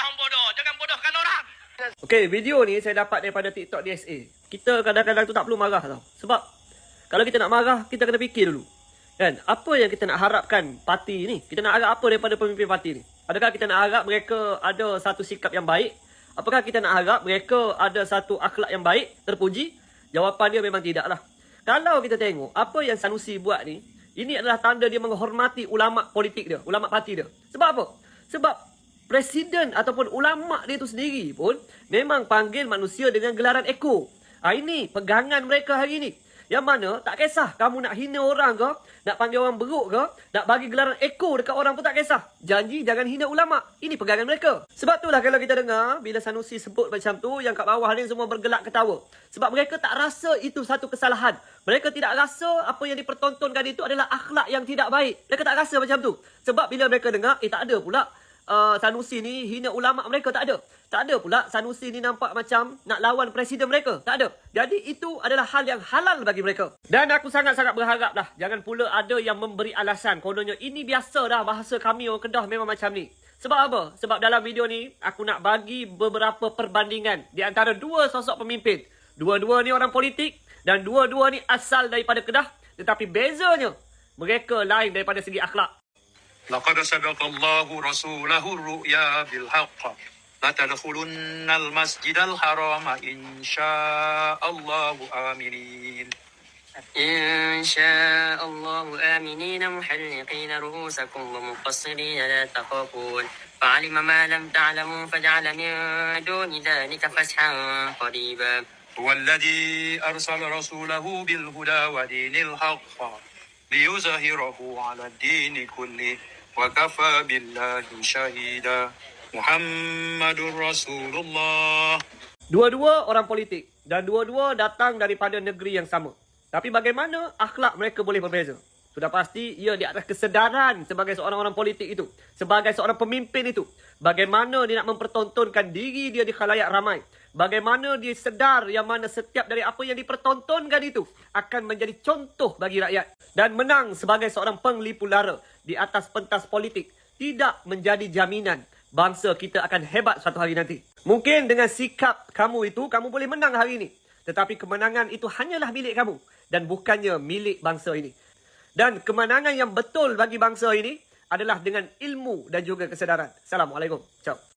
lah orang bodoh. Jangan bodohkan orang. Okey, video ni saya dapat daripada TikTok DSA. Kita kadang-kadang tu tak perlu marah tau. Sebab kalau kita nak marah, kita kena fikir dulu. Kan? Apa yang kita nak harapkan parti ni? Kita nak harap apa daripada pemimpin parti ni? Adakah kita nak harap mereka ada satu sikap yang baik? Apakah kita nak harap mereka ada satu akhlak yang baik, terpuji? Jawapan dia memang tidak lah. Kalau kita tengok apa yang Sanusi buat ni, ini adalah tanda dia menghormati ulama politik dia, ulama parti dia. Sebab apa? Sebab presiden ataupun ulama dia tu sendiri pun memang panggil manusia dengan gelaran eko. Ha, ini pegangan mereka hari ini. Yang mana tak kisah kamu nak hina orang ke, nak panggil orang beruk ke, nak bagi gelaran eko dekat orang pun tak kisah. Janji jangan hina ulama. Ini pegangan mereka. Sebab itulah kalau kita dengar bila Sanusi sebut macam tu yang kat bawah ni semua bergelak ketawa. Sebab mereka tak rasa itu satu kesalahan. Mereka tidak rasa apa yang dipertontonkan itu adalah akhlak yang tidak baik. Mereka tak rasa macam tu. Sebab bila mereka dengar, eh tak ada pula uh, Sanusi ni hina ulama mereka tak ada. Tak ada pula Sanusi ni nampak macam nak lawan presiden mereka. Tak ada. Jadi itu adalah hal yang halal bagi mereka. Dan aku sangat-sangat berharap lah. Jangan pula ada yang memberi alasan. Kononnya ini biasa dah bahasa kami orang Kedah memang macam ni. Sebab apa? Sebab dalam video ni aku nak bagi beberapa perbandingan di antara dua sosok pemimpin. Dua-dua ni orang politik dan dua-dua ni asal daripada Kedah. Tetapi bezanya mereka lain daripada segi akhlak. لقد صدق الله رسوله الرؤيا بالحق. لتدخلن المسجد الحرام إن شاء الله آمنين. إن شاء الله آمنين محلقين رؤوسكم ومقصرين لا تخافون. فعلم ما لم تعلموا فجعل من دون ذلك فتحا قريبا. هو الذي أرسل رسوله بالهدى ودين الحق ليظهره على الدين كله. وكفى بالله شهيدا محمد رسول الله Dua-dua orang politik dan dua-dua datang daripada negeri yang sama. Tapi bagaimana akhlak mereka boleh berbeza? Sudah pasti ia di atas kesedaran sebagai seorang orang politik itu. Sebagai seorang pemimpin itu. Bagaimana dia nak mempertontonkan diri dia di khalayak ramai. Bagaimana dia sedar yang mana setiap dari apa yang dipertontonkan itu akan menjadi contoh bagi rakyat. Dan menang sebagai seorang penglipu lara di atas pentas politik tidak menjadi jaminan bangsa kita akan hebat suatu hari nanti. Mungkin dengan sikap kamu itu, kamu boleh menang hari ini. Tetapi kemenangan itu hanyalah milik kamu. Dan bukannya milik bangsa ini. Dan kemenangan yang betul bagi bangsa ini adalah dengan ilmu dan juga kesedaran. Assalamualaikum. Ciao.